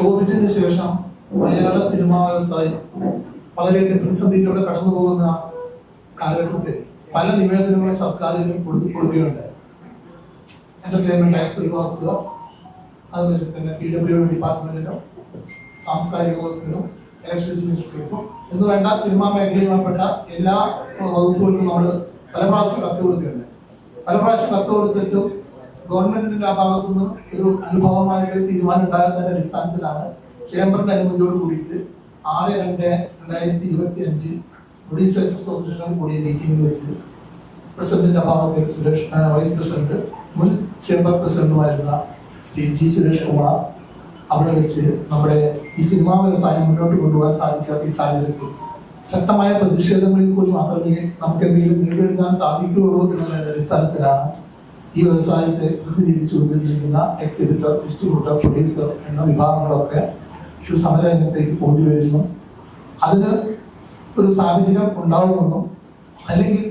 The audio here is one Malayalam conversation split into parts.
കോവിഡിന് ശേഷം മലയാള സിനിമാ വ്യവസായം വളരെയധികം പ്രതിസന്ധിയിലൂടെ കടന്നു പോകുന്ന കാലഘട്ടത്തിൽ പല നിവേദനങ്ങളും സർക്കാരിന് കൊടുക്കുകയുണ്ട് എന്റർടൈൻമെന്റ് ടാക്സ് ഒഴിവാക്കുക അതുപോലെ തന്നെ പി ഡബ്ല്യു ഡിപ്പാർട്ട്മെന്റിനും സാംസ്കാരിക വകുപ്പിനും ഇലക്ട്രിസിറ്റി മിനിസ്ട്രിക്കും എന്ന് വേണ്ട സിനിമാ മേഖലയുമായിപ്പെട്ട എല്ലാ വകുപ്പുകൾക്കും നമ്മൾ പല പ്രാവശ്യം കത്ത് കൊടുക്കുകയുണ്ടായി. പല പ്രാവശ്യം കത്ത് കൊടുത്തിട്ടും ഗവൺമെന്റിന്റെ ആ ഭാഗത്തു നിന്ന് ഒരു അനുഭവമായിട്ട് തീരുമാനം ഉണ്ടാകുന്നതിന്റെ അടിസ്ഥാനത്തിലാണ് ചേംബറിന്റെ അനുമതിയോട് കൂടിയിട്ട് ആറ് രണ്ട് രണ്ടായിരത്തി ഇരുപത്തി അഞ്ച് പ്രൊഡ്യൂസേഴ്സ് അസോസിയേഷൻ കൂടിയ മീറ്റിംഗിൽ വെച്ച് പ്രസിഡന്റിന്റെ അഭാവത്തിൽ സുരേഷ് വൈസ് പ്രസിഡന്റ് മുൻ ചേംബർ പ്രസിഡന്റുമായിരുന്ന ശ്രീ ജി സുരേഷ് കുമാർ അവിടെ വെച്ച് നമ്മുടെ ഈ സിനിമാ വ്യവസായം മുന്നോട്ട് കൊണ്ടുപോകാൻ സാധിക്കാത്ത ഈ സാഹചര്യത്തിൽ ശക്തമായ പ്രതിഷേധങ്ങളിൽ കൂടി മാത്രമേ നമുക്ക് എന്തെങ്കിലും നേടിയെടുക്കാൻ സാധിക്കുകയുള്ളൂ എന്നുള്ള അടിസ്ഥാനത്തിലാണ് ഈ വ്യവസായത്തെ പ്രതിനിധീകരിച്ചുകൊണ്ടിരിക്കുന്ന എക്സിബിറ്റർ ഡിസ്ട്രിബ്യൂട്ടർ പ്രൊഡ്യൂസർ എന്ന വിഭാഗങ്ങളൊക്കെ സമരരംഗത്തേക്ക് പോയി വരുന്നു അതിന് ഒരു സാഹചര്യം ഉണ്ടാവുമെന്നും അല്ലെങ്കിൽ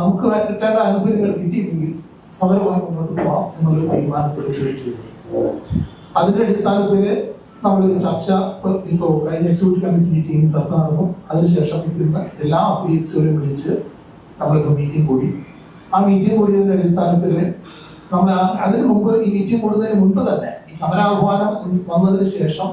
നമുക്ക് കിട്ടേണ്ട ആനുകൂല്യങ്ങൾ കിട്ടിയില്ലെങ്കിൽ സമരമായി മുന്നോട്ട് പോകാം എന്നൊരു തീരുമാനപ്പെടുകയും ചെയ്തു. അതിന്റെ അടിസ്ഥാനത്തിൽ നമ്മളൊരു ചർച്ച ഇപ്പോൾ ഇപ്പോ കഴിഞ്ഞ എക്സിക്യൂട്ടീവ് കമ്മിറ്റി മീറ്റിംഗിൽ ചർച്ച നടക്കും അതിനുശേഷം ഇന്ന് എല്ലാ അഫിലിയറ്റ്സുകളും വിളിച്ച് നമ്മളിപ്പോ മീറ്റിംഗ് കൂടി ആ മീറ്റിംഗ് കൂടിയതിന്റെ അടിസ്ഥാനത്തിൽ നമ്മൾ അതിനു മുമ്പ് ഈ മീറ്റിംഗ് കൂടുന്നതിന് മുൻപ് തന്നെ ഈ സമരാഹ്വാനം വന്നതിന് ശേഷം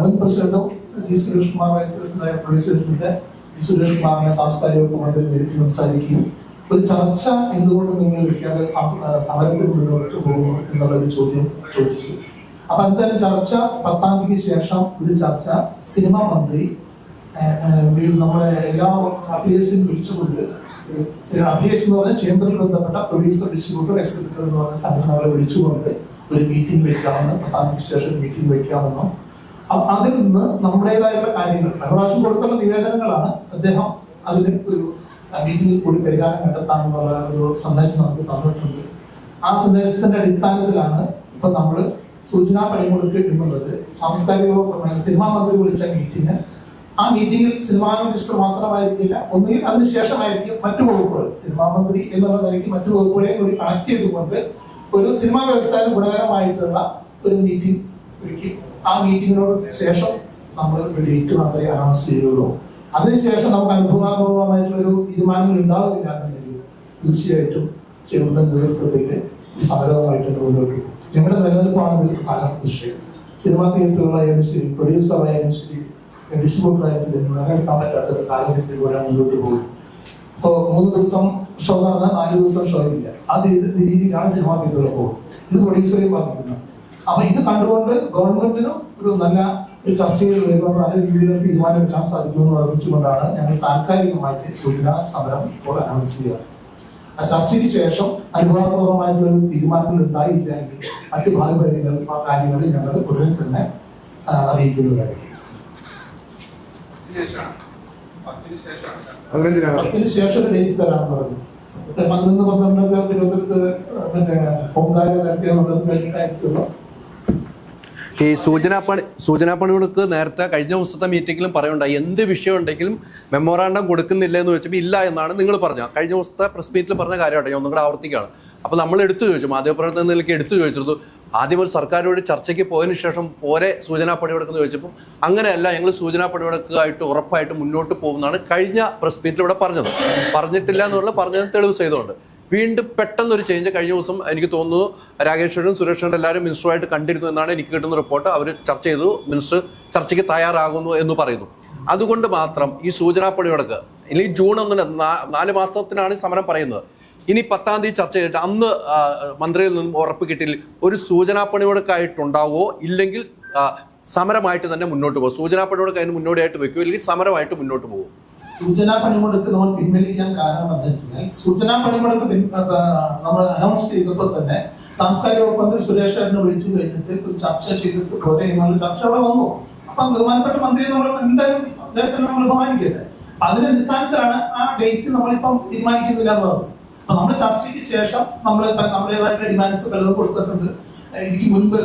മുൻ പ്രസിഡന്റും ജി സുരേഷ് കുമാർ വൈസ് പ്രസിഡന്റായ പ്രൊഡ്യൂസേഴ്സിന്റെ ജി സുരേഷ് കുമാറിനെ സാംസ്കാരിക വകുപ്പ് മന്ത്രി നേരിട്ട് സംസാരിക്കുകയും ഒരു ചർച്ച എന്തുകൊണ്ട് നിങ്ങൾ വിളിക്കാതെ സമരത്തിൽ മുന്നോട്ട് പോകുന്നു എന്നുള്ള ഒരു ചോദ്യം ചോദിച്ചു. അപ്പൊ എന്തായാലും ചർച്ച പത്താം തീയതിക്ക് ശേഷം ഒരു ചർച്ച. സിനിമ മന്ത്രി നമ്മുടെ എല്ലാ അഫിലിയേഴ്സിനും വിളിച്ചുകൊണ്ട് അഫിലിയേഴ്സ് എന്ന് പറഞ്ഞാൽ ചേംബറിൽ ബന്ധപ്പെട്ട പ്രൊഡ്യൂസർ ഡിസ്ട്രിബ്യൂട്ടർ എക്സിക്യൂട്ടർ എന്ന് പറഞ്ഞ സംഘടനകളെ വിളിച്ചുകൊണ്ട് ഒരു മീറ്റിംഗ് വയ്ക്കാമെന്ന് തീയതിക്ക് മീറ്റിംഗ് വയ്ക്കാമെന്നോ അതിൽ നിന്ന് നമ്മുടേതായുള്ള കാര്യങ്ങൾ. പ്രാവശ്യം കൊടുത്തുള്ള നിവേദനങ്ങളാണ് അദ്ദേഹം അതിന് ഒരു മീറ്റിംഗിൽ കൂടി പരിഹാരം കണ്ടെത്താമെന്നുള്ള ഒരു സന്ദേശം നമുക്ക് തന്നിട്ടുണ്ട്. ആ സന്ദേശത്തിന്റെ അടിസ്ഥാനത്തിലാണ് ഇപ്പൊ നമ്മൾ സൂചനാ പണിമുടക്ക് എന്നുള്ളത് സാംസ്കാരിക സിനിമാ മന്ത്രി വിളിച്ച മീറ്റിംഗ് ആ മീറ്റിംഗിൽ സിനിമാ മിനിസ്റ്റർ മാത്രമായിരിക്കില്ല ഒന്നുകിൽ അതിനുശേഷമായിരിക്കും മറ്റു വകുപ്പുകൾ. സിനിമാ മന്ത്രി എന്നുള്ള നിലയ്ക്ക് മറ്റു വകുപ്പുകളെയും കൂടി കണക്ട് ചെയ്തുകൊണ്ട് ഒരു സിനിമാ വ്യവസായം ഗുണകരമായിട്ടുള്ള ഒരു മീറ്റിംഗ് വിളിക്കും ആ മീറ്റിങ്ങിനോട് ശേഷം നമ്മൾ ഡേറ്റ് മാത്രമേ അനൗൺസ് ചെയ്യുള്ളൂ അതിനുശേഷം നമുക്ക് അനുഭവാനുഭവമായിട്ടുള്ള ഒരു തീരുമാനങ്ങൾ ഉണ്ടാകുന്നില്ല എന്നുണ്ടെങ്കിൽ തീർച്ചയായിട്ടും ചെയ്യുന്ന നേതൃത്വത്തിൽ ഈ സമരവുമായിട്ട് മുന്നോട്ട് ഞങ്ങളുടെ നിലനിൽപ്പാണ് ഇതിൽ പ്രധാന വിഷയം സിനിമാ തിയേറ്ററുകളായാലും ശരി പ്രൊഡ്യൂസറായാലും ശരി ഡിസ്ട്രിബ്യൂട്ടറായാലും ശരി നിലനിൽക്കാൻ പറ്റാത്ത ഒരു സാഹചര്യത്തിലൂടെ മുന്നോട്ട് പോകും. അപ്പോൾ മൂന്ന് ദിവസം ഷോ നടന്നാൽ നാല് ദിവസം ഷോ ഇല്ല. അത് ഇത് രീതിയിലാണ് സിനിമാ തിയേറ്ററുകൾ പോകും? ഇത് പ്രൊഡ്യൂസറെ ബാധിക്കുന്നത് അപ്പൊ ഇത് കണ്ടുകൊണ്ട് ഗവൺമെന്റിനും ഒരു നല്ല ഒരു ചർച്ചയിൽ വരുമ്പോൾ നല്ല രീതിയിൽ തീരുമാനം എടുക്കാൻ സാധിക്കുമെന്ന് ഓർമ്മിച്ചുകൊണ്ടാണ് ഞങ്ങൾ താൽക്കാലികമായിട്ട് സൂചനാ സമരം ഇപ്പോൾ അനൗൺസ് ചെയ്യുക. ആ ചർച്ചയ്ക്ക് ശേഷം അനുഭവപൂർവമായിട്ടുള്ള തീരുമാനങ്ങൾ ഉണ്ടായില്ലെങ്കിൽ മറ്റ് പരിഗണന കാര്യങ്ങളിൽ ഞങ്ങൾ ഉടനെ തന്നെ അറിയിക്കുന്നതായിരിക്കും പത്തിന് ശേഷം ഡേറ്റ് പറഞ്ഞു. പതിനൊന്ന് തിരുവനന്തപുരത്ത് നടത്തിയെന്നുള്ളത് കഴിഞ്ഞിട്ടായിരിക്കുമല്ലോ. ഈ സൂചനാ പണി സൂചനാ പണികൾക്ക് നേരത്തെ കഴിഞ്ഞ ദിവസത്തെ മീറ്റിംഗിലും പറയുണ്ടായി എന്ത് വിഷയം ഉണ്ടെങ്കിലും മെമ്മോറാണ്ടം കൊടുക്കുന്നില്ല എന്ന് വെച്ചപ്പോൾ ഇല്ല എന്നാണ് നിങ്ങൾ പറഞ്ഞത്. കഴിഞ്ഞ ദിവസത്തെ പ്രസ് മീറ്റിൽ പറഞ്ഞ കാര്യമായിട്ട് ഞാൻ ഒന്നും കൂടെ ആവർത്തിക്കുകയാണ്. അപ്പോൾ നമ്മൾ എടുത്തു ചോദിച്ചു. മാധ്യമപ്രവർത്തന നിലയ്ക്ക് എടുത്തു ചോദിച്ചിരുന്നു. ആദ്യം ഒരു സർക്കാരോട് ചർച്ചയ്ക്ക് പോയതിന് ശേഷം പോരെ സൂചനാ പണിമുടക്കെന്ന് ചോദിച്ചപ്പോൾ അങ്ങനെയല്ല ഞങ്ങൾ സൂചനാ പണിമുടക്കായിട്ട് ഉറപ്പായിട്ട് മുന്നോട്ട് പോകുന്നതാണ് കഴിഞ്ഞ പ്രസ് മീറ്റിൽ ഇവിടെ പറഞ്ഞത്. പറഞ്ഞിട്ടില്ല എന്നുള്ള പറഞ്ഞതിന് തെളിവ് ചെയ്തുകൊണ്ട്. വീണ്ടും പെട്ടെന്നൊരു ചേഞ്ച് കഴിഞ്ഞ ദിവസം എനിക്ക് തോന്നുന്നു രാകേശ്വരനും സുരേഷനും എല്ലാവരും മിനിസ്റ്ററുമായിട്ട് കണ്ടിരുന്നു എന്നാണ് എനിക്ക് കിട്ടുന്ന റിപ്പോർട്ട്. അവർ ചർച്ച ചെയ്തു മിനിസ്റ്റർ ചർച്ചയ്ക്ക് തയ്യാറാകുന്നു എന്ന് പറയുന്നു. അതുകൊണ്ട് മാത്രം ഈ സൂചനാ പണിമുടക്ക് ഇനി ജൂൺ ഒന്നിന് നാല് മാസത്തിനാണ് സമരം പറയുന്നത്. ഇനി പത്താം തീയതി ചർച്ച ചെയ്തിട്ട് അന്ന് മന്ത്രിയിൽ നിന്നും ഉറപ്പ് കിട്ടിയിൽ ഒരു സൂചനാ പണിമുടക്കായിട്ടുണ്ടാവോ ഇല്ലെങ്കിൽ സമരമായിട്ട് തന്നെ മുന്നോട്ട് പോകും. സൂചനാ പണിമുടക്ക് അതിന് മുന്നോടിയായിട്ട് വെക്കുമോ ഇല്ലെങ്കിൽ സമരമായിട്ട് മുന്നോട്ട് പോകും? സൂചനാ പണിമുടക്ക് നമ്മൾ പിൻവലിക്കാൻ കാരണം എന്താ വെച്ചാൽ സൂചനാ പണിമുടക്ക് നമ്മൾ അനൗൺസ് ചെയ്തപ്പോൾ തന്നെ സാംസ്കാരിക വകുപ്പ് മന്ത്രി സുരേഷ് ഏട്ടനെ വിളിച്ചു കഴിഞ്ഞിട്ട് ഒരു ചർച്ച ചെയ്തിട്ട് പോരെ എന്നുള്ള ചർച്ച അവിടെ വന്നു. അപ്പൊ ബഹുമാനപ്പെട്ട മന്ത്രിയെ നമ്മൾ എന്തായാലും അദ്ദേഹത്തിന് നമ്മൾ ബഹുമാനിക്കട്ടെ അതിന്റെ അടിസ്ഥാനത്തിലാണ് ആ ഡേറ്റ് നമ്മളിപ്പം തീരുമാനിക്കുന്നില്ല എന്ന് പറഞ്ഞത്. അപ്പൊ നമ്മുടെ ചർച്ചയ്ക്ക് ശേഷം നമ്മൾ നമ്മുടേതായിട്ടുള്ള ഡിമാൻഡ്സ് പലതും കൊടുത്തിട്ടുണ്ട്. ഇതിക്ക് മുൻപ്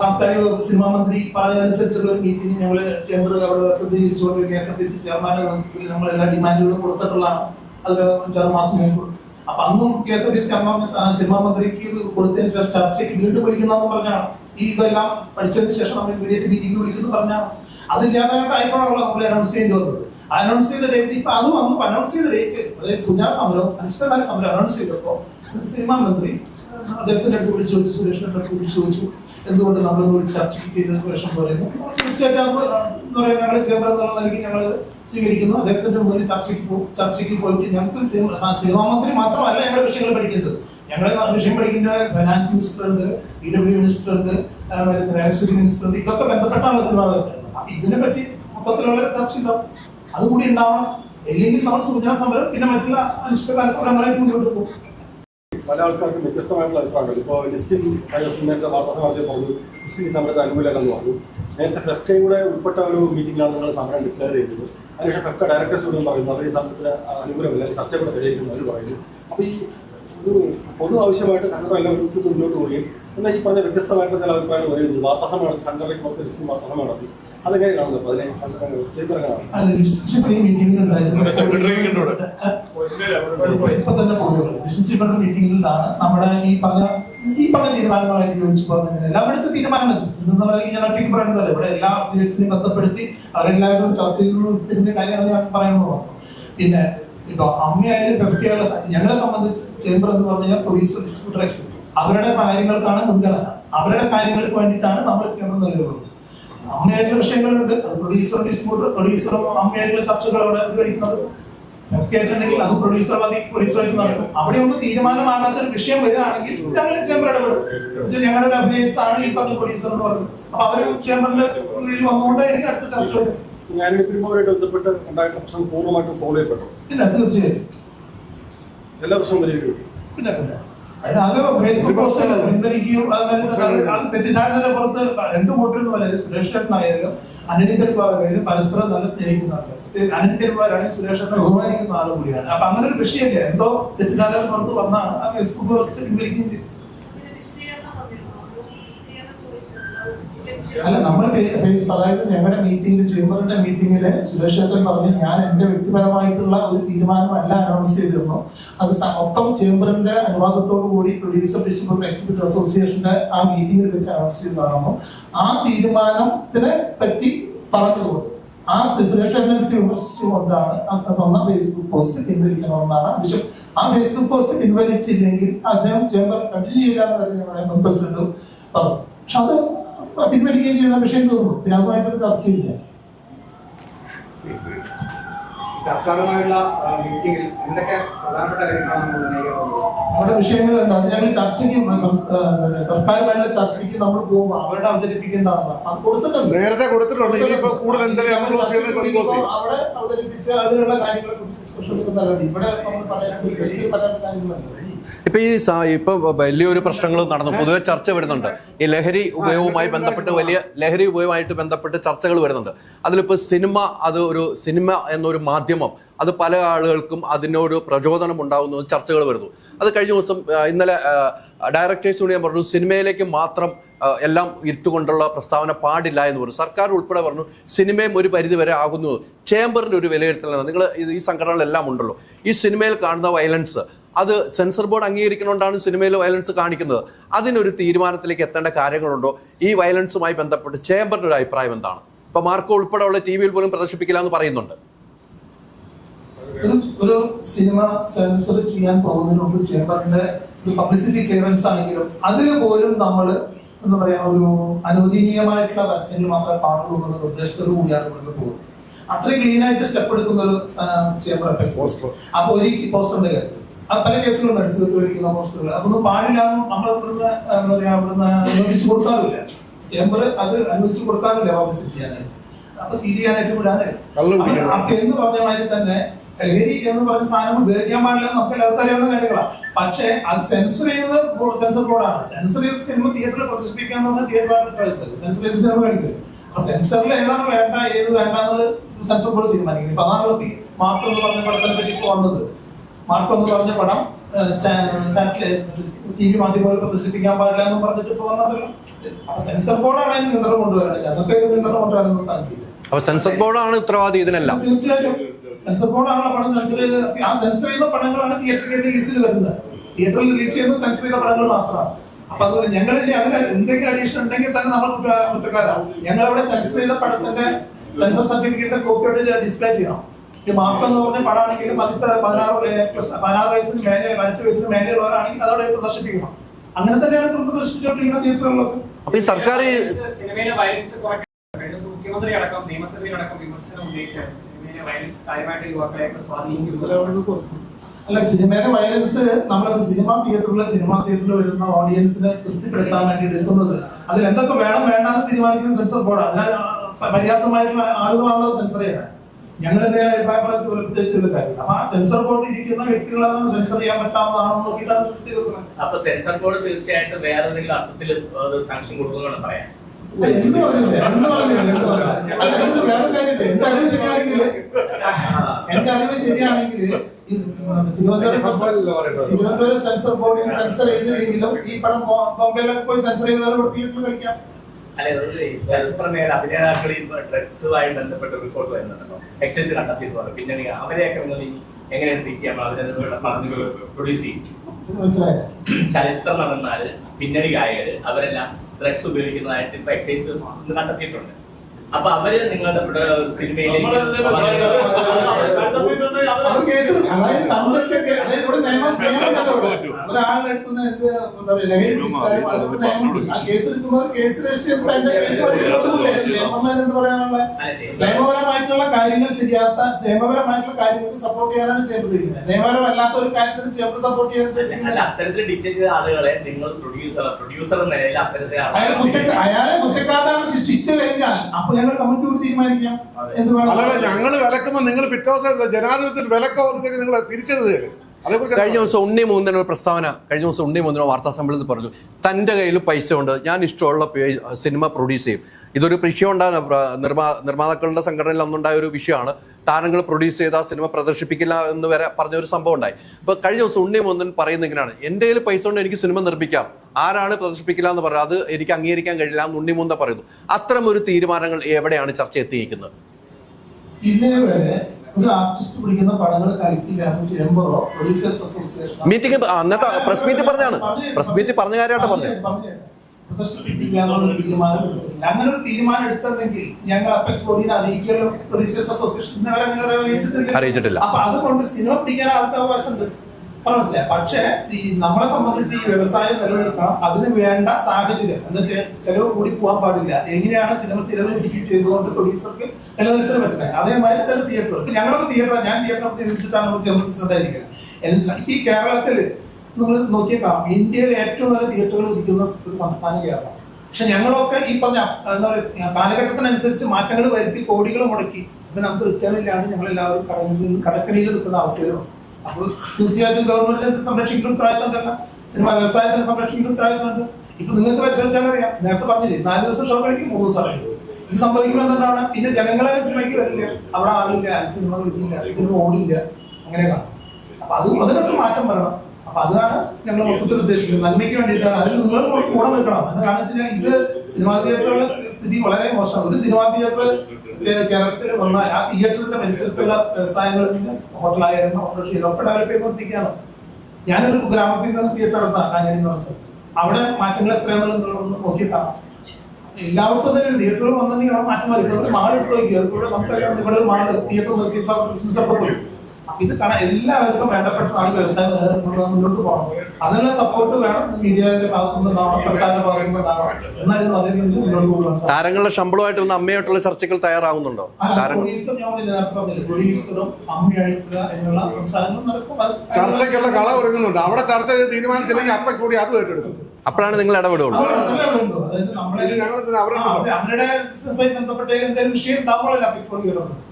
സാംസ്കാരിക വകുപ്പ് സിനിമാ മന്ത്രി പറഞ്ഞതനുസരിച്ചുള്ള ഒരു മീറ്റിംഗ് ഞങ്ങൾ ചേംബർ അവിടെ പ്രതികരിച്ചുകൊണ്ട് K S F T C ചെയർമാന്റെ നേതൃത്വത്തിൽ നമ്മൾ എല്ലാ ഡിമാൻഡുകളും കൊടുത്തിട്ടുള്ളതാണ്. അത് അഞ്ചാറ് മാസം മുമ്പ്. അപ്പൊ അന്നും K S F T C cinema മന്ത്രിക്ക് ഇത് കൊടുത്തതിന് ശേഷം ചർച്ചയ്ക്ക് വീണ്ടും വിളിക്കുന്നതെന്ന് പറഞ്ഞാണ്. ഈ ഇതെല്ലാം പഠിച്ചതിന് ശേഷം നമ്മൾ ഇമ്മീഡിയറ്റ് മീറ്റിംഗ് വിളിക്കുന്നു പറഞ്ഞാണ്. അതില്ലാതായിട്ട് ആയിക്കോളാണല്ലോ നമ്മൾ അനൗൺസ് ചെയ്യേണ്ടി വന്നത്. അനൗൺസ് ചെയ്ത ഡേറ്റ് ഇപ്പൊ അത് വന്നു അനൗൺസ് ചെയ്ത ഡേറ്റ് അതായത് സുജാ സമരം അനിശ്ചിതകാല സമരം അനൗൺസ് ചെയ്തപ്പോ സിനിമാ മന്ത്രി അദ്ദേഹത്തിന്റെ അടുത്ത് വിളിച്ചു ചോദിച്ചു സുരേഷിന്റെ അടുത്ത് വിളിച്ചു ചോദിച്ചു എന്തുകൊണ്ട് നമ്മൾ വിളിച്ച് ചർച്ച ചെയ്ത ശേഷം പറയുന്നു. തീർച്ചയായിട്ടും അത് പറയുക ഞങ്ങൾ ചേംബർ എന്നുള്ള നൽകി ഞങ്ങൾ സ്വീകരിക്കുന്നു. അദ്ദേഹത്തിന്റെ മുന്നിൽ ചർച്ചയ്ക്ക് പോകും ചർച്ചയ്ക്ക് പോയിട്ട് ഞങ്ങൾക്ക് സിനിമ മന്ത്രി മാത്രമല്ല ഞങ്ങളുടെ വിഷയങ്ങൾ പഠിക്കേണ്ടത്. ഞങ്ങളെ വിഷയം പഠിക്കുന്ന ഫൈനാൻസ് മിനിസ്റ്റർ ഉണ്ട് ഇ ഡബ്ല്യു മിനിസ്റ്റർ ഉണ്ട് പരിസ്ഥിതി മിനിസ്റ്റർ ഉണ്ട് ഇതൊക്കെ ബന്ധപ്പെട്ടാണ് സിനിമാ വ്യവസായം ഇതിനെ പറ്റി മൊത്തത്തിലുള്ള ചർച്ച ഉണ്ടാവും അതുകൂടി ഉണ്ടാവണം. അല്ലെങ്കിൽ നമ്മൾ സൂചനാ സമരം പിന്നെ മറ്റുള്ള അനിശ്ചിതകാല സമരങ്ങളായി മുന്നോട്ട് പോകും. പല ആൾക്കാർക്കും വ്യത്യസ്തമായിട്ടുള്ള അഭിപ്രായങ്ങൾ. ഇപ്പോൾ ലിസ്റ്റിൽ നേരത്തെ വാർത്താ സമ്മേളനത്തിൽ പറഞ്ഞു ലിസ്റ്റിംഗ് സമരത്തെ അനുകൂലമല്ലെന്ന് പറഞ്ഞു. നേരത്തെ ഫെഫ്കെ കൂടെ ഉൾപ്പെട്ട ഒരു മീറ്റിംഗാണ് നിങ്ങൾ സമരം ഡിക്ലെയർ ചെയ്തത്. അതിനുശേഷം ഫെഫ്ക കൂടെ പറയുന്നു. അവർ ഈ സമരത്തിന് അനുകൂലമില്ല ചർച്ച കൂടെ വിജയിക്കുന്നു അവർ പറയുന്നു. അപ്പോൾ ഈ ഒരു പൊതു ആവശ്യമായിട്ട് സംഘടന എല്ലാം ഒരുമിച്ച് മുന്നോട്ട് പോവുകയും എന്നാൽ ഈ പറഞ്ഞ വ്യത്യസ്തമായിട്ടുള്ള ചില അഭിപ്രായങ്ങൾ വരുന്നത് വാർത്താ സമ്മേളനത്തിൽ സംഘടനയ്ക്ക് പുറത്ത് ലിസ്റ്റിംഗ് വാർത്താ സമ്മേളനത്തിൽ അതെങ്ങനെ കാണുന്നത് അപ്പോൾ അതിനെ സംഘടന ബിസിനസ് മീറ്റിംഗിലാണ് നമ്മുടെ ഈ പറഞ്ഞ ഈ പറഞ്ഞ തീരുമാനങ്ങളായിട്ട് യോജിച്ച് പോകുന്നത്. നിലയ്ക്ക് ഞാൻ ഒറ്റയ്ക്ക് പറയുന്നതല്ല. ഇവിടെ എല്ലാ അഫിലിയേറ്റ്സിനെയും ബന്ധപ്പെടുത്തി അവരെല്ലാവരും ചർച്ച ചെയ്തു കാര്യമാണ് ഞാൻ പറയുന്നത്. പിന്നെ ഇപ്പൊ അമ്മയായാലും ഫിഫ്റ്റി ആയാലും ഞങ്ങളെ സംബന്ധിച്ച് ചേംബർ എന്ന് പറഞ്ഞാൽ പ്രൊഡ്യൂസർ ഡിസ്ട്രിബ്യൂട്ടർ എക്സിക്യൂട്ടീവ് അവരുടെ കാര്യങ്ങൾക്കാണ് മുൻഗണന. അവരുടെ കാര്യങ്ങൾക്ക് വേണ്ടിയിട്ടാണ് നമ്മൾ ചേമ്പർ നൽകുന്നത് അമ്മയായിട്ടുള്ള വിഷയങ്ങളുണ്ട്. അത് പ്രൊഡ്യൂസറും ഡിസ്ട്രിബ്യൂട്ടർ പ്രൊഡ്യൂസറും അമ്മയായിട്ടുള്ള ചർച്ചകൾ അവിടെ കഴിക്കുന്നത് ഫിഫ്റ്റി അത് പ്രൊഡ്യൂസർ മതി പ്രൊഡ്യൂസറായിട്ട് നടക്കും. അവിടെ ഒന്നും തീരുമാനമാകാത്ത ഒരു വിഷയം വരികയാണെങ്കിൽ ഞങ്ങൾ ചേംബർ ഇടപെടും. ഞങ്ങളുടെ ഒരു ആണ് ഈ പറഞ്ഞ പ്രൊഡ്യൂസർ എന്ന് പറയുന്നത് അപ്പൊ അവർ ഉള്ളിൽ വന്നുകൊണ്ടായിരിക്കും അടുത്ത ചർച്ച വരും. ഞാനിവിടെ കുടുംബമായിട്ട് ബന്ധപ്പെട്ട് ഉണ്ടായ പ്രശ്നം പൂർണമായിട്ടും സോൾവ് ചെയ്യപ്പെട്ടു. ഇല്ല തീർച്ചയായും. എല്ലാ പ്രശ്നവും പരിഹരിക്കും പിന്നെ പിന്നെ. അതിനാകെ ഫേസ്ബുക്ക് പോസ്റ്റുകൾ പിൻവലിക്കുകയും അത് തെറ്റിദ്ധാരണയുടെ പുറത്ത് രണ്ടു കൂട്ടരെന്ന് പറയുന്നത് സുരേഷ് ചേട്ടനായാലും അനിൽക്കരുമായാലും പരസ്പരം നല്ല സ്നേഹിക്കുന്ന ആൾക്കാർ അനിൽക്കരുമാരാണെങ്കിൽ സുരേഷ് ചേട്ടനെ ബഹുമാനിക്കുന്ന ആളും കൂടിയാണ്. അപ്പൊ അങ്ങനെ ഒരു വിഷയമില്ല. എന്തോ തെറ്റിദ്ധാരണ പുറത്ത് വന്നാണ് ആ ഫേസ്ബുക്ക് പോസ്റ്റ് പിൻവലിക്കുകയും ചെയ്തു. അല്ല നമ്മൾ അതായത് ഞങ്ങളുടെ മീറ്റിംഗിൽ ചേംബറിന്റെ മീറ്റിംഗിൽ സുരേഷ് ചേട്ടൻ പറഞ്ഞു ഞാൻ എന്റെ വ്യക്തിപരമായിട്ടുള്ള ഒരു തീരുമാനമല്ല അനൗൺസ് ചെയ്തിരുന്നു. അത് മൊത്തം ചേംബറിന്റെ അനുവാദത്തോടു കൂടി പ്രൊഡ്യൂസർ ഡിസ്ട്രിബ്യൂട്ടർ എക്സിക്യൂട്ടീവ് അസോസിയേഷന്റെ ആ മീറ്റിംഗിൽ വെച്ച് അനൗൺസ് ചെയ്തതാണെന്നും ആ തീരുമാനത്തിനെ പറ്റി പറഞ്ഞതുകൊണ്ട് ആ ചേട്ടനെ പറ്റി വിമർശിച്ചുകൊണ്ടാണ് വന്ന ഫേസ്ബുക്ക് പോസ്റ്റ് പിൻവലിക്കണമെന്നാണ് ആവശ്യം. ആ ഫേസ്ബുക്ക് പോസ്റ്റ് പിൻവലിച്ചില്ലെങ്കിൽ അദ്ദേഹം ചേംബർ കണ്ടിന്യൂ ചെയ്യാന്ന് പറഞ്ഞ പ്രസിഡന്റും പറഞ്ഞു. പക്ഷെ അത് പിൻവലിക്കുകയും ചെയ്ത വിഷയം തോന്നുന്നു പിന്നെ അതുമായിട്ടൊരു ചർച്ചയില്ല. സർക്കാരുമായുള്ള മീറ്റിംഗിൽ എന്തൊക്കെ പ്രധാനപ്പെട്ട കാര്യങ്ങളാണ് നമ്മൾ വിഷയങ്ങളുണ്ട്. അത് ഞങ്ങൾ ചർച്ചയ്ക്ക് സർക്കാരുമായുള്ള ചർച്ചയ്ക്ക് നമ്മൾ പോകുമ്പോൾ അവരുടെ അവതരിപ്പിക്കേണ്ടതാണ് അത് കൊടുത്തിട്ടുണ്ട്. നേരത്തെ കൊടുത്തിട്ടുണ്ട്. അവിടെ അവതരിപ്പിച്ച അതിനുള്ള കാര്യങ്ങൾ ഡിസ്കഷൻ എടുക്കുന്നതല്ല ഇവിടെ നമ്മൾ പറയാൻ പറ്റാത്ത കാര്യങ്ങളല്ല ഇപ്പൊ ഈ ഇപ്പൊ വലിയൊരു പ്രശ്നങ്ങൾ നടന്നു. പൊതുവെ ചർച്ച വരുന്നുണ്ട്. ഈ ലഹരി ഉപയോഗവുമായി ബന്ധപ്പെട്ട് വലിയ ലഹരി ഉപയോഗമായിട്ട് ബന്ധപ്പെട്ട് ചർച്ചകൾ വരുന്നുണ്ട്. അതിലിപ്പോ സിനിമ അത് ഒരു സിനിമ എന്നൊരു മാധ്യമം അത് പല ആളുകൾക്കും അതിനൊരു പ്രചോദനം ഉണ്ടാകുന്നു ചർച്ചകൾ വരുന്നു. അത് കഴിഞ്ഞ ദിവസം ഇന്നലെ ഡയറക്ടേഴ്സിനോട് ഞാൻ പറഞ്ഞു സിനിമയിലേക്ക് മാത്രം എല്ലാം ഇട്ടുകൊണ്ടുള്ള പ്രസ്താവന പാടില്ല എന്ന് പറഞ്ഞു. സർക്കാർ ഉൾപ്പെടെ പറഞ്ഞു സിനിമയും ഒരു പരിധി വരെ ആകുന്നു. ചേംബറിന്റെ ഒരു വിലയിരുത്തലാണ്. നിങ്ങൾ ഈ സംഘടനകളെല്ലാം ഉണ്ടല്ലോ. ഈ സിനിമയിൽ കാണുന്ന വയലൻസ് അത് സെൻസർ ബോർഡ് അംഗീകരിക്കണോണ്ടാണ് സിനിമയിൽ വയലൻസ് കാണിക്കുന്നത്. അതിനൊരു തീരുമാനത്തിലേക്ക് എത്തേണ്ട കാര്യങ്ങളുണ്ടോ? ഈ വയലൻസുമായി ബന്ധപ്പെട്ട് ചേംബറിന്റെ ഒരു അഭിപ്രായം എന്താണ്? ഇപ്പൊ മാർക്കോ ഉൾപ്പെടെയുള്ള ടി വിയിൽ പോലും പ്രദർശിപ്പിക്കില്ല എന്ന് പറയുന്നുണ്ട്. ഒരു സിനിമ സെൻസർ ചെയ്യാൻ പോകുന്നതിന് മുമ്പ് ചേംബറിന്റെ ഒരു പബ്ലിസിറ്റി ക്ലിയറൻസ് ആണെങ്കിലും അതിന് പോലും നമ്മൾ എന്താ പറയാ ഒരു അനുവദനീയമായിട്ടുള്ള പരസ്യങ്ങൾ മാത്രമേ പാടുള്ളൂ എന്നുള്ള നിർദ്ദേശത്തോടു കൂടിയാണ് ഇവിടുന്ന് പോകുന്നത്. അത്രയും ക്ലീൻ ആയിട്ട് സ്റ്റെപ്പ് എടുക്കുന്ന ഒരു ചേംബർ. അപ്പൊ ഒരു പോസ്റ്ററിന്റെ കാര്യത്തിൽ പല കേസുകളും നടിച്ചു വിളിക്കുന്ന പോസ്റ്ററുകൾ അതൊന്നും പാടില്ലാന്നും നമ്മൾ ഇവിടുന്ന് എന്താ പറയാ ഇവിടുന്ന് അനുവദിച്ചു കൊടുക്കാറില്ല. ചേംബർ അത് അനുവദിച്ചു കൊടുക്കാറില്ല പബ്ലിസിറ്റി ചെയ്യാനായിട്ട്. അപ്പൊ സീൽ ചെയ്യാനായിട്ട് വിടാനായിട്ട്. അപ്പൊ എന്ന് പറഞ്ഞ മാതിരി തന്നെ ലഹരി എന്ന് പറഞ്ഞ സാധനം ഉപയോഗിക്കാൻ പാടില്ല നമുക്ക് എല്ലാവർക്കും അറിയാവുന്ന കാര്യങ്ങളാണ് പക്ഷേ അത് സെൻസർ ചെയ്ത് സെൻസർ ബോർഡാണ്. സെൻസർ ചെയ്ത് സിനിമ തിയേറ്ററിൽ പ്രദർശിപ്പിക്കാന്ന് പറഞ്ഞാൽ തിയേറ്ററിൽ സെൻസർ ചെയ്ത് സിനിമ കളിക്കില്ല അപ്പൊ സെൻസറിൽ ഏതാണ് വേണ്ട ഏത് വേണ്ട എന്നുള്ളത് സെൻസർ ബോർഡ് തീരുമാനിക്കും. ഇപ്പൊ അതാണ് മാർക്ക് എന്ന് പറഞ്ഞ പടത്തിനെ പറ്റി ഇപ്പൊ വന്നത്. മാർക്ക് എന്ന് പറഞ്ഞ പടം ടി വി മാധ്യമങ്ങളിൽ പ്രദർശിപ്പിക്കാൻ പാടില്ല എന്ന് പറഞ്ഞിട്ട് ഇപ്പൊ വന്നതല്ലോ. അപ്പൊ സെൻസർ ബോർഡാണ് അതിന് നിയന്ത്രണം കൊണ്ടുവരേണ്ടത് അന്നത്തെ നിയന്ത്രണം കൊണ്ടുവരാനൊന്നും സാധിക്കില്ല. അപ്പൊ സെൻസർ ബോർഡാണ് ഉത്തരവാദി ഇതിനെല്ലാം. തീർച്ചയായിട്ടും സെൻസർ ബോർഡാണല്ലോ പടം സെൻസർ ചെയ്ത്. ആ സെൻസർ ചെയ്ത പടങ്ങളാണ് തിയേറ്ററിൽ റിലീസിൽ വരുന്നത്. തിയേറ്ററിൽ റിലീസ് ചെയ്യുന്ന സെൻസർ ചെയ്ത പടങ്ങൾ മാത്രമാണ്. അപ്പൊ അതുകൊണ്ട് ഞങ്ങൾ ഇനി അതിന് എന്തെങ്കിലും അഡീഷൻ ഉണ്ടെങ്കിൽ തന്നെ നമ്മൾ കുറ്റ- കുറ്റക്കാരാണ് ഞങ്ങൾ അവിടെ സെൻസർ ചെയ്ത പടത്തിന്റെ സെൻസർ സർട്ടിഫിക്കറ്റ് കോപ്പി ഡിസ്പ്ലേ ചെയ്യണം. ഈ മാപ്പ് എന്ന് പറഞ്ഞ പടമാണെങ്കിലും പതിത്ത പതിനാറ് പ്ലസ് പതിനാറ് വയസ്സിന് മേലെ പതിനെട്ട് വയസ്സിന് മേലെയുള്ളവരാണെങ്കിൽ അതവിടെ പ്രദർശിപ്പിക്കണം. അങ്ങനെ തന്നെയാണ് ഇപ്പം പ്രദർശിപ്പിച്ചോണ്ടിരിക്കുന്ന തിയേറ്ററുകളൊക്കെ. അപ്പൊ ഈ സർക്കാർ സിനിമയിലെ വയലൻസ് കുറയ്ക്കാൻ മുഖ്യമന്ത്രി അടക്കം നിയമസഭയിലടക്കം വിമർശനം ഉന്നയിച്ചായിരുന്നു. സിനിമയിലെ വയലൻസ് കാര്യമായിട്ട് യുവാക്കളെയൊക്കെ സ്വാധീനിക്കുന്നു. അല്ല സിനിമയിലെ വയലൻസ് നമ്മളെ സിനിമാ തിയേറ്ററിലെ സിനിമാ തിയേറ്ററിൽ വരുന്ന ഓഡിയൻസിനെ തൃപ്തിപ്പെടുത്താൻ വേണ്ടി എടുക്കുന്നത്. അതിൽ എന്തൊക്കെ വേണം വേണ്ടാന്ന് തീരുമാനിക്കുന്ന സെൻസർ ബോർഡ്. അതിന് പര്യാപ്തമായിട്ടുള്ള ആളുകളാണല്ലോ സെൻസർ ചെയ്യണത് ഞങ്ങൾ എന്തെങ്കിലും അപ്പൊ ആ സെൻസർ ബോർഡ് ഇരിക്കുന്ന വ്യക്തികളാണ് സെൻസർ ചെയ്യാൻ നോക്കിയിട്ടാണ് അപ്പൊ സെൻസർ ബോർഡ് തീർച്ചയായിട്ടും വേറെ എന്തെങ്കിലും അർത്ഥത്തിൽ സാങ്ഷൻ കൊടുക്കുമെന്നാണ് പറയാം എന്ത് പറഞ്ഞില്ലേ എന്ത് പറഞ്ഞില്ലേ എന്ത് പറഞ്ഞില്ലേ? അല്ല ഇത് വേറെ കാര്യമില്ല. എന്റെ അറിവ് ശരിയാണെങ്കിൽ എന്റെ അറിവ് ശരിയാണെങ്കിൽ ഈ തിരുവനന്തപുരം സെൻസർ ബോർഡിൽ സെൻസർ ചെയ്തില്ലെങ്കിലും ഈ പടം ബോംബെയിലൊക്കെ പോയി സെൻസർ തിയേറ്ററിൽ കളിക്കാം. അല്ലെ ചലച്ചിത്രമേഖല അഭിനേതാക്കൾ ഈ ഡ്രഗ്സുമായി ബന്ധപ്പെട്ട റിപ്പോർട്ട് വരുന്നുണ്ടല്ലോ. എക്സൈസ് പറഞ്ഞു. പിന്നണി അവരെയൊക്കെ നിങ്ങൾ എങ്ങനെ ട്രീറ്റ് ചെയ്യാം. പ്രൊഡ്യൂസ് ചെയ്യും ചലച്ചിത്ര നടന്മാര് പിന്നണി ഗായകര് അവരെല്ലാം ഡ്രഗ്സ് ഉപയോഗിക്കുന്നതായിട്ട് ഇപ്പൊ എക്സൈസ് കണ്ടെത്തിയിട്ടുണ്ട്. അപ്പൊ അവർ നിങ്ങളുടെ സിനിമയിലേക്ക്. അതായത് കണ്ടന്റൊക്കെ അതായത് ഇവിടെ നിയമം നിയമമുണ്ടല്ലോ ഇവിടെ. ഒരാളെടുത്തുന്ന എന്ത് എന്താ പറയുക ലഹരി പിടിച്ചാലും അതിനൊരു നിയമമുണ്ട് ആ കേസ് എടുക്കുന്നവർ കേസ് രജിസ്റ്റർ എന്ത് പറയാനുള്ള. നിയമപരമായിട്ടുള്ള കാര്യങ്ങൾ ചെയ്യാത്ത നിയമപരമായിട്ടുള്ള കാര്യങ്ങൾക്ക് സപ്പോർട്ട് ചെയ്യാനാണ് ചെയ്തിരിക്കുന്നത് നിയമപരമല്ലാത്ത ഒരു കാര്യത്തിന് ചേർത്ത് സപ്പോർട്ട് ചെയ്യാൻ അത്തരത്തിൽ ഡിറ്റക്ട് ആളുകളെ നിങ്ങൾ പ്രൊഡ്യൂസർ എന്ന നിലയിൽ അത്തരത്തിൽ അയാളെ കുറ്റക്കാരനാണ് ശിക്ഷിച്ചു കഴിഞ്ഞാൽ അപ്പൊ ഞങ്ങൾ കമ്മിറ്റി കൂടി തീരുമാനിക്കാം എന്ത് വേണം? ഞങ്ങൾ വിലക്കുമ്പോ നിങ്ങൾ പിറ്റേ ദിവസം എടുത്ത? ജനാധിപത്യത്തിൽ വിലക്കോ വന്നു കഴിഞ്ഞ് നിങ്ങൾ തിരിച്ചെഴുതുകയല്ലേ കഴിഞ്ഞ ദിവസം ഉണ്ണി മൂന്നൻ ഒരു പ്രസ്താവന കഴിഞ്ഞ ദിവസം ഉണ്ണി മൂന്നൻ വാർത്താ സമ്മേളനത്തിൽ പറഞ്ഞു തന്റെ കയ്യിൽ പൈസ ഉണ്ട് ഞാൻ ഇഷ്ടമുള്ള സിനിമ പ്രൊഡ്യൂസ് ചെയ്യും. ഇതൊരു വിഷയം ഉണ്ടാകുന്ന നിർമ്മാ നിർമ്മാതാക്കളുടെ സംഘടനയിൽ അന്നുണ്ടായ ഒരു വിഷയമാണ്. താരങ്ങൾ പ്രൊഡ്യൂസ് ചെയ്ത ആ സിനിമ പ്രദർശിപ്പിക്കില്ല എന്ന് വരെ പറഞ്ഞ ഒരു സംഭവം ഉണ്ടായി. അപ്പൊ കഴിഞ്ഞ ദിവസം ഉണ്ണി മൂന്നൻ പറയുന്ന ഇങ്ങനെയാണ് എന്റെ കയ്യിൽ പൈസ കൊണ്ട് എനിക്ക് സിനിമ നിർമ്മിക്കാം. ആരാണ് പ്രദർശിപ്പിക്കില്ല എന്ന് പറഞ്ഞാൽ അത് എനിക്ക് അംഗീകരിക്കാൻ കഴിയില്ല എന്ന് ഉണ്ണി മൂന്ന പറയുന്നു. അത്തരം ഒരു തീരുമാനങ്ങൾ എവിടെയാണ് ചർച്ച എത്തിയിരിക്കുന്നത്? ഒരു ആർട്ടിസ്റ്റ് പിടിക്കുന്ന പടങ്ങൾ കളിക്കില്ല എന്ന് ചേംബറോ പ്രൊഡ്യൂസേഴ്സ് അസോസിയേഷൻ മീറ്റിംഗ് അന്നത്തെ പ്രസ് മീറ്റ് പറഞ്ഞാണ്. പ്രസ് മീറ്റ് പറഞ്ഞ കാര്യമായിട്ട് പറഞ്ഞു. തീരുമാനം എടുത്തിട്ടില്ല അങ്ങനെ ഒരു തീരുമാനം എടുത്തിട്ടുണ്ടെങ്കിൽ ഞങ്ങൾ അപ്പക്സ് ബോഡിനെ അറിയിക്കലോ പ്രൊഡ്യൂസേഴ്സ് അസോസിയേഷൻ ഇന്നവരെ അങ്ങനെ അറിയിച്ചിട്ടില്ല. അപ്പൊ അതുകൊണ്ട് സിനിമ പിടിക്കാൻ ആൾക്കാർ അവകാശമുണ്ട്. മനസ്സിലായി. പക്ഷേ ഈ നമ്മളെ സംബന്ധിച്ച് ഈ വ്യവസായം നിലനിൽക്കണം. അതിന് വേണ്ട സാഹചര്യം. എന്താ വെച്ചാൽ ചെലവ് കൂടി പോകാൻ പാടില്ല. എങ്ങനെയാണ് സിനിമ ചിലവ് ഇടുക്കി ചെയ്തുകൊണ്ട് പ്രൊഡ്യൂസർക്ക് നിലനിൽക്കാൻ പറ്റുന്നത്? അതേമാതിരി തന്നെ തിയേറ്റർ ഞങ്ങളൊക്കെ തിയേറ്റർ ഞാൻ തിയേറ്റർ പ്രതിനിധിച്ചിട്ടാണ് നമ്മൾ ചെറുപ്പം പ്രസിഡന്റ് ആയിരിക്കുന്നത് എല്ലാ ഈ കേരളത്തിൽ നമ്മൾ നോക്കിയാൽ കാണാം ഇന്ത്യയിൽ ഏറ്റവും നല്ല തിയേറ്ററുകൾ ഇരിക്കുന്ന ഒരു സംസ്ഥാനം കേരളം. പക്ഷെ ഞങ്ങളൊക്കെ ഈ പറഞ്ഞ എന്താ പറയുക കാലഘട്ടത്തിനനുസരിച്ച് മാറ്റങ്ങൾ വരുത്തി കോടികൾ മുടക്കി. അപ്പൊ നമുക്ക് റിട്ടേൺ ഇല്ലാണ്ട് ഞങ്ങൾ എല്ലാവരും കടകളിൽ കടക്കണിയിൽ നിൽക്കുന്ന അവസ്ഥയിൽ വന്നു അപ്പോൾ തീർച്ചയായിട്ടും ഗവൺമെന്റിനെ സംരക്ഷിക്കുന്ന ഉത്തരവാദിത്തമുണ്ടല്ല. സിനിമ വ്യവസായത്തിന് സംരക്ഷിക്കുന്ന ഉത്തരവാദിത്തമുണ്ട്. ഇപ്പൊ നിങ്ങൾക്ക് പരിശോധിച്ചാൽ അറിയാം. നേരത്തെ പറഞ്ഞില്ലേ നാല് ദിവസം ഷോ കഴിക്കും മൂന്ന് ദിവസം കഴിക്കും ഇത് സംഭവിക്കുമ്പോൾ എന്താണ് പിന്നെ ജനങ്ങളെ സിനിമയ്ക്ക് വരില്ല. അവിടെ ആളില്ല സിനിമ വിളിക്കില്ല സിനിമ ഓടില്ല. അങ്ങനെ കാണും. അപ്പൊ അത് അതിനൊക്കെ മാറ്റം വരണം. അപ്പൊ അതാണ് ഞങ്ങൾ മൊത്തത്തിൽ ഉദ്ദേശിക്കുന്നത്. നന്മയ്ക്ക് വേണ്ടിയിട്ടാണ്. അതിൽ നിങ്ങൾ കൂടെ നിൽക്കണം. എന്ന് കാരണം വെച്ചാൽ ഇത് സിനിമാ തിയേറ്ററുകളുടെ സ്ഥിതി വളരെ മോശമാണ്. ഒരു സിനിമാ തിയേറ്റർ കേരളത്തിൽ വന്നാൽ ആ തിയേറ്ററിന്റെ പരിസരത്തുള്ള വ്യവസായങ്ങൾ ഹോട്ടലായാലും ഓട്ടോറിക്ഷയിലും ഒക്കെ ഡെവലപ്പ് ചെയ്തുകൊണ്ടിരിക്കുകയാണ്. ഞാനൊരു ഗ്രാമത്തിൽ നിന്ന് തിയേറ്റർ നടത്താം കാഞ്ഞി എന്ന് പറഞ്ഞ സ്ഥലത്ത്. അവിടെ മാറ്റങ്ങൾ എത്രയാണെന്നുള്ളത് നോക്കി കാണാം എല്ലായിടത്തും തന്നെ തിയേറ്ററുകൾ വന്നിട്ടുണ്ടെങ്കിൽ അവിടെ മാറ്റം വരും ഒരു മാൾ എടുത്ത് നോക്കി. അതുകൂടെ നമുക്കറിയാം ഇവിടെ ഒരു മാൾ തിയേറ്റർ നിർത്തി ഇപ്പൊ ബിസിനസ് ഒക്കെ പോയി. ഇത് കാണാൻ എല്ലാവർക്കും വേണ്ടപ്പെട്ടതാണ് വ്യവസായം നിലനിർത്തുന്നത് മുന്നോട്ട് പോകണം. അതിനുള്ള സപ്പോർട്ട് വേണം. മീഡിയയുടെ ഭാഗത്തുനിന്ന് നിന്നുണ്ടാവണം സർക്കാരിന്റെ ഭാഗത്തുനിന്ന് നിന്നുണ്ടാവണം എന്നാൽ ഇത് നല്ല രീതിയിൽ മുന്നോട്ട് പോകണം. താരങ്ങളുടെ ശമ്പളമായിട്ട് ഒന്ന് അമ്മയായിട്ടുള്ള ചർച്ചകൾ തയ്യാറാവുന്നുണ്ടോ? പോലീസും ഞാൻ നേരത്തെ പ്രൊഡ്യൂസറും അമ്മയായിട്ടുള്ള എന്നുള്ള സംസാരങ്ങൾ നടക്കും. ചർച്ചയ്ക്കുള്ള കള ഒരുങ്ങുന്നുണ്ട്. അവിടെ ചർച്ച ചെയ്ത് തീരുമാനിച്ചില്ലെങ്കിൽ അപ്പക്സ് കൂടി അത് ഏറ്റെടുക്കും. അപ്പോഴാണ് നിങ്ങൾ ഇടപെടുള്ളൂ. അവരുടെ ബിസിനസ്സായി ബന്ധപ്പെട്ട എന്തെങ്കിലും വിഷയം ഉണ്ടാകുമ്പോഴല്ല കൂടി കൊടുക്കുന്നത്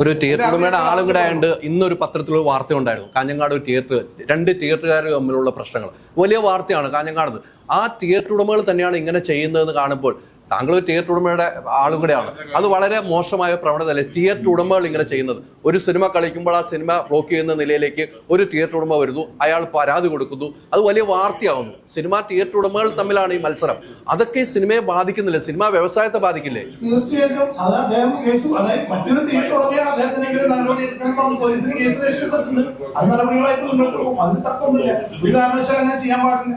ഒരു തിയേറ്റർ ഉടമയുടെ ആളും കൂടെ ആയതുകൊണ്ട് ഇന്നൊരു പത്രത്തിലൊരു വാർത്ത ഉണ്ടായിരുന്നു. കാഞ്ഞങ്ങാട് ഒരു തിയേറ്റർ രണ്ട് തിയേറ്ററുകാർ തമ്മിലുള്ള പ്രശ്നങ്ങൾ. വലിയ വാർത്തയാണ് കാഞ്ഞങ്ങാട്. ആ തിയേറ്റർ ഉടമകൾ തന്നെയാണ് ഇങ്ങനെ ചെയ്യുന്നതെന്ന് കാണുമ്പോൾ താങ്കൾ ഒരു തിയേറ്റർ ഉടമയുടെ ആളും കൂടെയാണ്. അത് വളരെ മോശമായ പ്രവണതയല്ലേ? തിയേറ്റർ ഉടമകൾ ഇങ്ങനെ ചെയ്യുന്നത്. ഒരു സിനിമ കളിക്കുമ്പോൾ ആ സിനിമ ബ്ലോക്ക് ചെയ്യുന്ന നിലയിലേക്ക് ഒരു തിയേറ്റർ ഉടമ വരുന്നു. അയാൾ പരാതി കൊടുക്കുന്നു. അത് വലിയ വാർത്തയാവുന്നു. സിനിമ തിയേറ്റർ ഉടമകൾ തമ്മിലാണ് ഈ മത്സരം. അതൊക്കെ സിനിമയെ ബാധിക്കുന്നില്ല? സിനിമ വ്യവസായത്തെ ബാധിക്കില്ലേ? തീർച്ചയായിട്ടും. കേസ് തിയേറ്റർ ഉടമയാണ് പറഞ്ഞു കേസ് അത് ഒരു കാരണവശാലും അങ്ങനെ ചെയ്യാൻ പാടില്ല.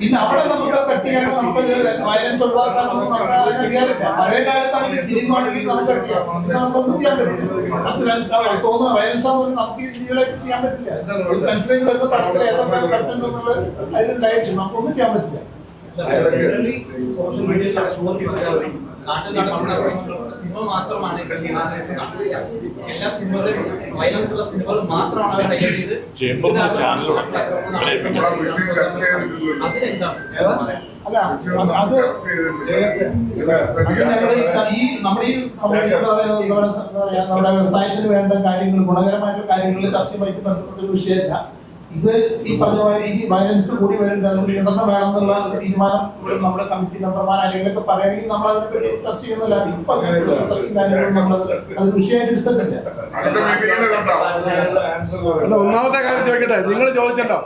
പിന്നെ അവിടെ നമുക്ക് കട്ടിയാണ് നമുക്ക് വയലൻസ് ഒഴിവാക്കാനൊന്നും നമുക്ക് അറിയാറില്ല പഴയ കാലത്താണെങ്കിൽ ഫിലിം ആണെങ്കിൽ നമുക്ക് കട്ടിയാണ് നമുക്കൊന്നും ചെയ്യാൻ പറ്റില്ല. നമുക്ക് സെൻസ് തോന്നുന്ന വയലൻസ് ആണെന്ന് നമുക്ക് ഇന്ത്യയിലേക്ക് ചെയ്യാൻ പറ്റില്ല. ഒരു സെൻസർ ചെയ്ത് വരുന്ന പടത്തിൽ ഏതൊക്കെ കണ്ടന്റ് എന്നുള്ളത് അതിലുണ്ടായിട്ട് നമുക്കൊന്നും ചെയ്യാൻ പറ്റില്ല. സോഷ്യൽ മീഡിയ സിനിമ മാത്രമാണ് ഉള്ള മാത്രമാണ് അല്ല അത് ഈ നമ്മുടെ ഈ നമ്മുടെ വ്യവസായത്തിന് വേണ്ട കാര്യങ്ങൾ ഗുണകരമായിട്ടുള്ള കാര്യങ്ങളിൽ ചർച്ചയുമായിട്ട് ബന്ധപ്പെട്ട ഒരു വിഷയമല്ല ഇത് ഈ പറഞ്ഞ മാതിരി ഈ വയലൻസ് കൂടി വരുന്നുണ്ട്. അതിന് നിയന്ത്രണം വേണമെന്നുള്ള ഒരു തീരുമാനം ഇവിടെ നമ്മുടെ കമ്മിറ്റി മെമ്പർമാർ ആരെങ്കിലൊക്കെ പറയണമെങ്കിൽ നമ്മൾ അതിനെ അതിനെപ്പറ്റി ചർച്ച ചെയ്യുന്നില്ല. ഇപ്പൊ ചർച്ചയും കാര്യങ്ങളും നമ്മൾ അത് വിഷയമായിട്ട് എടുത്തിട്ടില്ല. അല്ല ഒന്നാമത്തെ കാര്യം ചോദിക്കട്ടെ? നിങ്ങൾ ചോദിച്ചല്ലോ.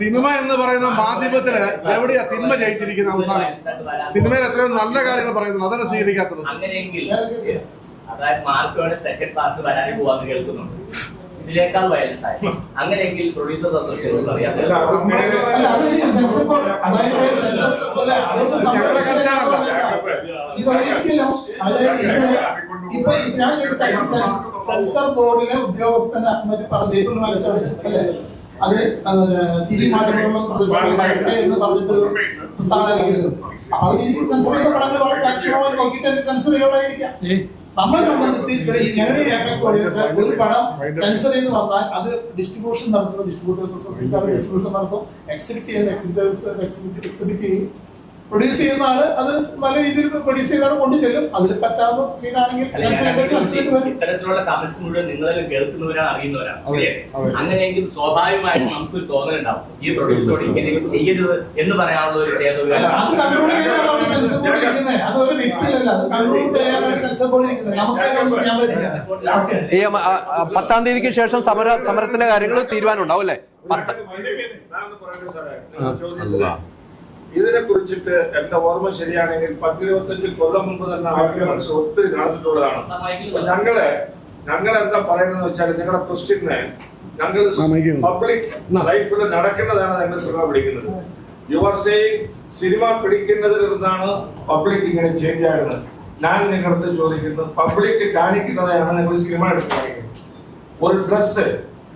സിനിമ എന്ന് പറയുന്ന മാധ്യമത്തിൽ എവിടെയാ തിന്മ ജയിച്ചിരിക്കുന്ന അവസാനം? സിനിമയിൽ എത്രയോ നല്ല കാര്യങ്ങൾ പറയുന്നു അതാണ് സ്വീകരിക്കാത്തത്. അങ്ങനെയെങ്കിൽ അതായത് മാർക്കോടെ സെക്കൻഡ് പാർട്ട് വരാൻ പോവാന്ന് കേൾക്കുന്നുണ്ട്. ഇതിനേക്കാൾ വയലൻസ് ആയി അങ്ങനെയെങ്കിൽ നമ്മുടെ ഇതൊരിക്കലും ഇത് ഇപ്പൊ ഞാൻ സെൻസർ ബോർഡിലെ മറ്റു പറഞ്ഞേക്കുന്നു അത് മാധ്യമങ്ങളിലും പ്രദർശിപ്പിക്കട്ടെ എന്ന് പറഞ്ഞിട്ട് അപ്പൊ അവർ സെൻസർ ചെയ്ത പടങ്ങൾ വളരെ കാര്യക്ഷമമായി നോക്കിയിട്ട് തന്നെ സെൻസർ ചെയ്യാമായിരിക്കാം നമ്മളെ സംബന്ധിച്ച് ഈ ഞങ്ങളുടെ ഈ ആക്ടേഴ്സ് ഒരു പടം സെൻസർ ചെയ്ത് വന്നാൽ അത് ഡിസ്ട്രിബ്യൂഷൻ നടത്തുന്ന ഡിസ്ട്രിബ്യൂട്ടേഴ്സ് ഡിസ്ട്രിബ്യൂഷൻ നടത്തും എക്സിബിറ്റ് ചെയ്ത് എക്സിബിറ്റേഴ്സ് എക്സിബിറ്റ് എക്സിബിറ്റ് ചെയ്യും. പ്രൊഡ്യൂസ് ചെയ്യുന്ന ആൾ അത് നല്ല രീതിയിൽ പ്രൊഡ്യൂസ് ചെയ്താണ് കൊണ്ടു ചെല്ലും. അതിൽ പറ്റാത്ത സീനാണെങ്കിൽ ഇത്തരത്തിലുള്ള കമന്റ്സ് മുഴുവൻ കേൾക്കുന്നവരാണ് അറിയുന്നവരാണ്. അങ്ങനെയെങ്കിൽ സ്വാഭാവികമായിട്ടും നമുക്ക് തോന്നലുണ്ടാവും ഈ പ്രൊഡ്യൂസറോട് ഇങ്ങനെയൊക്കെ ചെയ്യരുത് എന്ന് പറയാനുള്ള ഒരു ചേതക അല്ല, അത് കൺട്രോൾ ചെയ്യാനാണ് സെൻസർ ഇരിക്കുന്നത് അത് ഒരു വ്യക്തിയല്ല അത് കൺട്രോൾ ചെയ്യാനാണ് സെൻസർ ഇരിക്കുന്നത് നമുക്ക് ചെയ്യാൻ പറ്റില്ല. ഓക്കെ. ഈ പത്താം തീയതിക്ക് ശേഷം സമര സമരത്തിന്റെ കാര്യങ്ങൾ തീരുമാനം ഉണ്ടാവും അല്ലാ. ഇതിനെ കുറിച്ചിട്ട് എന്റെ ഓർമ്മ ശരിയാണെങ്കിൽ പത്തിരുപത്തഞ്ച് കൊല്ലം മുമ്പ് തന്നെ ആർഗ്യുമെന്റ്സ് ഒത്തിരി നടന്നിട്ടുള്ളതാണ്. ഞങ്ങൾ ഞങ്ങൾ എന്താ പറയുന്നത് വെച്ചാൽ നിങ്ങളുടെ ക്വസ്റ്റ്യന് ഞങ്ങൾ. പബ്ലിക് ലൈഫിൽ നടക്കുന്നതാണ് ഞങ്ങൾ സിനിമ പിടിക്കുന്നത്. യു ആർ സെയിങ് സിനിമ പിടിക്കുന്നതിൽ നിന്നാണ് പബ്ലിക് ഇങ്ങനെ ചേഞ്ച് ആകുന്നത്. ഞാൻ നിങ്ങളടുത്ത് ചോദിക്കുന്നത് പബ്ലിക് കാണിക്കുന്നതാണ് നിങ്ങൾ സിനിമ എടുത്ത് കാണിക്കുന്നത്. ഒരു ഡ്രസ്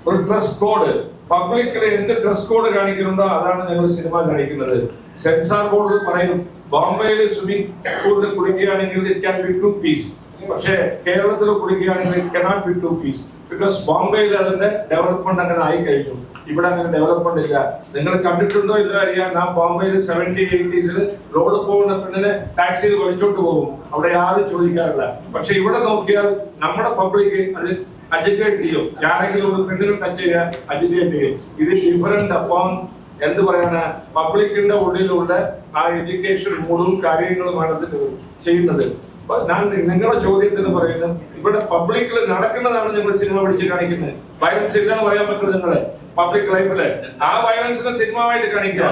ഒരു ഡ്രസ് കോഡ് പബ്ലിക്കിൽ എന്ത് ഡ്രസ് കോഡ് കാണിക്കുന്നുണ്ടോ അതാണ് ഞങ്ങൾ സിനിമ കാണിക്കുന്നത്. സെൻസാർ ബോർഡ് പറയും ബോംബെയിൽ സ്വിമ്മിംഗ് പൂളിൽ കുളിക്കുകയാണെങ്കിൽ it can be two piece പക്ഷേ കേരളത്തിൽ കുളിക്കുകയാണെങ്കിൽ it cannot be two piece because ബോംബെയിൽ അതിന്റെ ഡെവലപ്മെന്റ് അങ്ങനെ ആയി കഴിഞ്ഞു. ഇവിടെ അങ്ങനെ ഡെവലപ്മെന്റ് ഇല്ല. നിങ്ങൾ കണ്ടിട്ടുണ്ടോ ഇല്ലോ അറിയാം. ഞാൻ ബോംബെയിൽ സെവന്റി എയ്റ്റീസിൽ റോഡ് പോകുന്ന ഫ്രണ്ടിനെ ടാക്സിയിൽ വലിച്ചോട്ട് പോകും. അവിടെ ആരും ചോദിക്കാറില്ല. പക്ഷെ ഇവിടെ നോക്കിയാൽ നമ്മുടെ പബ്ലിക് അത് അജിറ്റേറ്റ് ചെയ്യും ഞാനെങ്കിലും ഒരു പെണ്ണിനെ ടച്ച് ചെയ്യാൻ അജിറ്റേറ്റ് ചെയ്യും ഇത് ഡിഫറെന്റ് അപ്പം എന്ത് പറയാന പബ്ലിക്കിന്റെ ഉള്ളിലുള്ള ആ എഡ്യൂക്കേഷൻ മൂടും കാര്യങ്ങളുമാണ് ഇത് ചെയ്യുന്നത്. അപ്പൊ ഞാൻ നിങ്ങളുടെ ചോദ്യത്തിന് പറയുന്നത് ഇവിടെ പബ്ലിക്കിൽ നടക്കുന്നതാണ് നിങ്ങൾ സിനിമ പിടിച്ച് കാണിക്കുന്നത് വയലൻസ് ഇല്ല എന്ന് പറയാൻ പറ്റും നിങ്ങൾ. പബ്ലിക് ലൈഫിൽ ആ വയലൻസിനെ സിനിമയായിട്ട് കാണിക്കുക.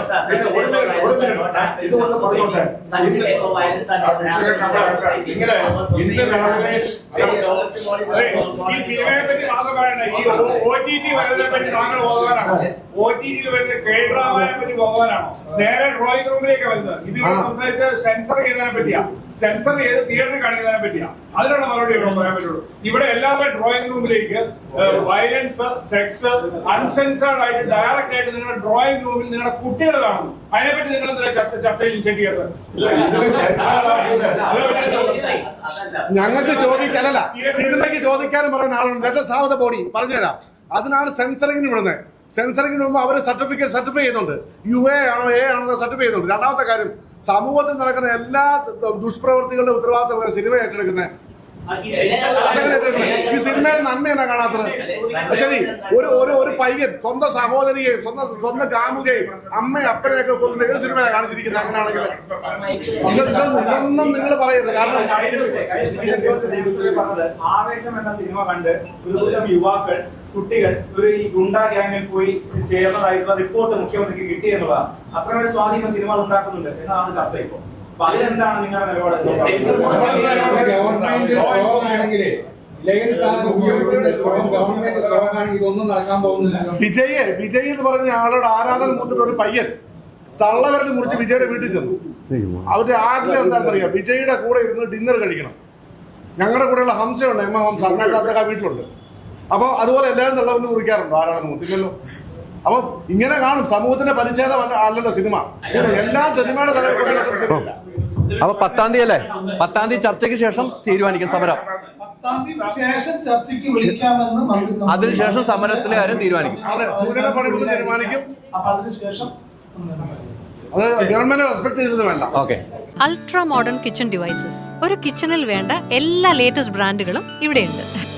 ഇതുകൊണ്ട് പറഞ്ഞോട്ടെ? ഇങ്ങനെ സിനിമയെ പറ്റി മാത്രം പറയണ്ട. ഈ ഒ ടി ടി വരുന്നതിനെ പറ്റി താങ്കൾ ബോധവാനാണോ? ഒ ടി ടിയിൽ വരുന്ന കേരളാമയെ പറ്റി ബോധവാനാണോ? നേരെ ഡ്രോയിങ് റൂമിലേക്ക് വരുന്നത് ഇത് ഇവിടെ സെൻസർ ചെയ്തതിനെ പറ്റിയാ. സെൻസർ ചെയ്ത് തിയേറ്ററിൽ കാണിക്കുന്നതിനെ പറ്റിയാ. അതിനുള്ള മറുപടി ഇവിടെ പറയാൻ പറ്റുള്ളൂ. ഇവിടെ എല്ലാവരുടെ ഡ്രോയിങ് റൂമിലേക്ക് വയലൻസ് സെക്സ് അൺസെൻസേർഡ് ആയിട്ട് ഡയറക്റ്റ് ആയിട്ട് നിങ്ങളുടെ ഡ്രോയിങ് റൂമിൽ നിങ്ങളുടെ കുട്ടികൾ കാണുന്നു അതിനെപ്പറ്റി നിങ്ങൾ ചർച്ച ചർച്ചയിൽ ചെടിയത് ഞങ്ങൾക്ക് ചോദിക്കാനല്ല സിനിമയ്ക്ക് ചോദിക്കാനും പറയുന്ന ആളുണ്ട്. സാവത സാവധ ബോഡി പറഞ്ഞുതരാം. അതിനാണ് സെൻസറിങ്ങിന് വിടുന്നത് സെൻസറിങ്ങിന് മുമ്പ് അവർ സർട്ടിഫിക്കറ്റ് സർട്ടിഫൈ ചെയ്യുന്നുണ്ട്. യു എ ആണോ എ ആണോ സർട്ടിഫൈ ചെയ്യുന്നുണ്ട്. രണ്ടാമത്തെ കാര്യം സമൂഹത്തിൽ നടക്കുന്ന എല്ലാ ദുഷ്പ്രവർത്തികളുടെ ഉത്തരവാദിത്തം സിനിമ ഏറ്റെടുക്കുന്നത് ഈ സിനിമയിൽ നന്മ എന്നാ കാണാത്തത്. ശരി ഒരു ഒരു ഒരു പയ്യൻ സ്വന്തം സഹോദരിയെ സ്വന്തം സ്വന്തം കാമുകയും അമ്മയും അപ്പനെയൊക്കെ കൊല്ലുന്ന ഏത് സിനിമയാണ് കാണിച്ചിരിക്കുന്നത് അങ്ങനെയാണെങ്കിൽ? ഇത് ഇതൊന്നും നിങ്ങൾ പറയരുത്. കാരണം പറഞ്ഞത് ആവേശം എന്ന സിനിമ കണ്ട് ഒരു യുവാക്കൾ കുട്ടികൾ ഒരു ഈ ഗുണ്ടാ ഗ്യാങ്ങിൽ പോയി ചേർന്നതായിട്ടുള്ള റിപ്പോർട്ട് മുഖ്യമന്ത്രിക്ക് കിട്ടി എന്നുള്ളതാണ്. അത്രമേൽ സ്വാധീനം സിനിമകൾ ഉണ്ടാക്കുന്നുണ്ട് എന്നതാണ് ചർച്ച ഇപ്പോൾ. അപ്പൊ അതിലെന്താണ് നിങ്ങളുടെ നിലപാട്? വിജയ് വിജയ് എന്ന് പറഞ്ഞ ആളോട് ആരാധന മൂത്തിട്ട് ഒരു പയ്യൻ തള്ളവരൽ മുറിച്ച് വിജയുടെ വീട്ടിൽ ചെന്നു. അവരുടെ ആഗ്രഹം എന്താണെന്ന് അറിയാം വിജയുടെ കൂടെ ഇരുന്ന് ഡിന്നർ കഴിക്കണം. ഞങ്ങളുടെ കൂടെയുള്ള ഹംസയുണ്ട്. എം എ ഹംസ അന്നൊക്കെ വീട്ടിലുണ്ട്. അപ്പോൾ അതുപോലെ എല്ലാവരും തള്ളവരൽ മുറിക്കാറുണ്ടോ ആരാധന മൂത്തില്ലല്ലോ അപ്പൊ ഇങ്ങനെ കാണും. സമൂഹത്തിന്റെ പരിച്ഛേദം അല്ല അല്ലല്ലോ സിനിമ. എല്ലാ സിനിമയുടെ സിനിമയില്ല. അപ്പൊ പത്താം തീയതി അല്ലേ? പത്താം തീയതി ചർച്ചയ്ക്ക് ശേഷം തീരുമാനിക്കും സമരം. അതിനുശേഷം സമരത്തിലെ കാര്യം തീരുമാനിക്കും. അതെ സൂചന പണിമുതൽ തീരുമാനിക്കും. അത് ഗവൺമെന്റ് റെസ്പെക്ട് ചെയ്തത് വേണ്ട. Okay. Ultra modern kitchen devices. ഒരു കിച്ചണിൽ വേണ്ട എല്ലാ ലേറ്റസ്റ്റ് ബ്രാൻഡുകളും ഇവിടെയുണ്ട്.